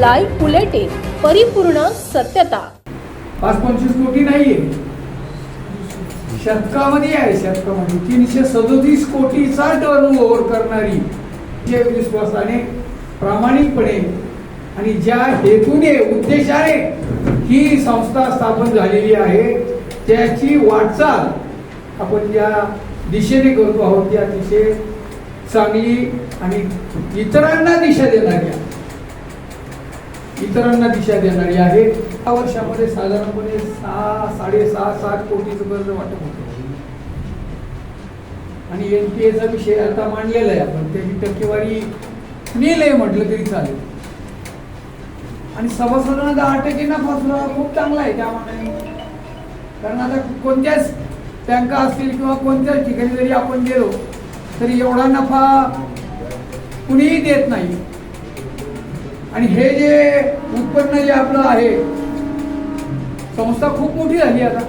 Live bulletin परिपूर्ण सत्यता. पाच पंचवीस कोटी नाहीये. शतकामध्ये आहे शतकामध्ये. तीनशे सदोतीस कोटीचा टर्न ओव्हर करणारी जे विश्वासाने प्रामाणिकपणे आणि ज्या हेतूने उद्देशाने ही संस्था स्थापन झालेली आहे त्याची वाटचाल आपण ज्या दिशेने करतो आहोत ती अतिशय चांगली आणि इतरांना दिशा देणारी आहे. इतरांना दिशा देणारी आहे. या वर्षामध्ये साधारणपणे सहा साडेसहा सात कोटीचं कर्ज वाटप होतं. आणि एन पी एचा विषय आता मांडलेला आहे आपण. त्याची टक्केवारी नेलंय म्हटलं तरी चालेल. आणि सभासदांना दहा टक्के नफा सुद्धा खूप चांगला आहे त्या मानाने कारण आता कोणत्याच बँका असतील किंवा कोणत्याच ठिकाणी जरी आपण गेलो तरी एवढा नफा कुणीही देत नाही. आणि हे जे उत्पन्न जे आपलं आहे संस्था खूप मोठी झाली आता.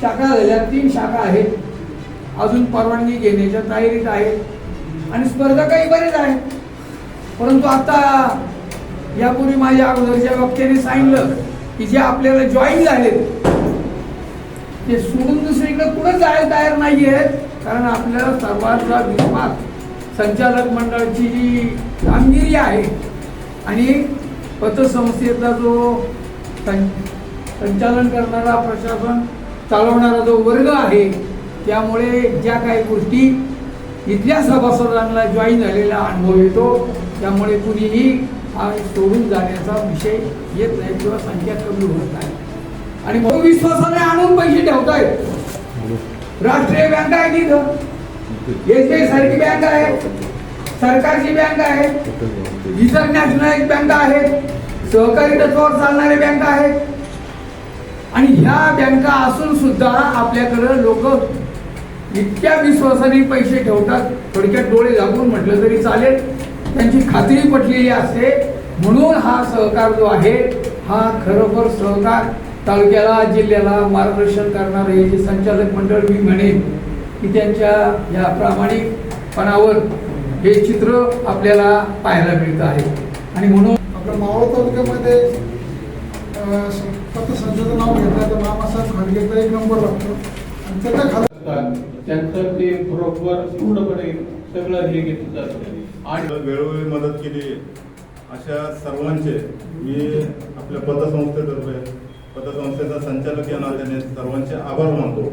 शाखा झाल्या तीन शाखा आहेत. अजून परवानगी घेण्याच्या तयारीत आहेत. आणि स्पर्धा काही बरेच आहेत. परंतु आता यापूर्वी माझ्या अगोदरच्या वक्त्याने सांगितलं की जे आपल्याला जॉईन झालेत ते सोडून दुसरीकडे कुठं जायला तयार नाही आहेत कारण आपल्याला सर्वांचा विश्वास संचालक मंडळाची जी कामगिरी आहे आणि पतसंस्थेचा जो सं- संचालन करणारा प्रशासन चालवणारा जो वर्ग आहे त्यामुळे ज्या काही गोष्टी इथल्या सभासदांना जॉईन झालेला अनुभव येतो त्यामुळे कुणीही हा सोडून जाण्याचा विषय येत नाही किंवा संख्या कमी होत नाही आणि मग विश्वासाने आणून पैसे ठेवतायत. राष्ट्रीय बँक आहे तिथं. एसबीआय सारखी बँक आहे सरकारची बँक आहे इतर नॅशनल बँक आहे सहकारी तत्वावर चालणारे बँक आहेत. आणि ह्या बँका असून सुद्धा आपल्याकडं लोक इतक्या विश्वासाने पैसे ठेवतात थोडक्यात डोळे लागून म्हटलं तरी चालेल. त्यांची खात्री पटलेली असते. म्हणून हा सहकार जो आहे हा खरोखर सहकार तालुक्याला जिल्ह्याला मार्गदर्शन करणारे जे संचालक मंडळ मी म्हणेन की त्यांच्या या प्रामाणिकपणावर हे चित्र आपल्याला पाहायला मिळतं आहे. आणि म्हणून आपल्या मावळ तालुक्यामध्ये अं, स- पतसंस्थेचं नाव घेतलं तर मामासाहेब खाडगेचा एक नंबर लागतो. आणि त्याच्याखाली त्यांचं ते बरोबर पूर्णपणे सगळं हे घेतलं जातं. आणि वेळोवेळी मदत केली अशा सर्वांचे मी आपल्या पतसंस्थेतर्फे पतसंस्थेचा संचालक या नात्याने सर्वांचे आभार मानतो.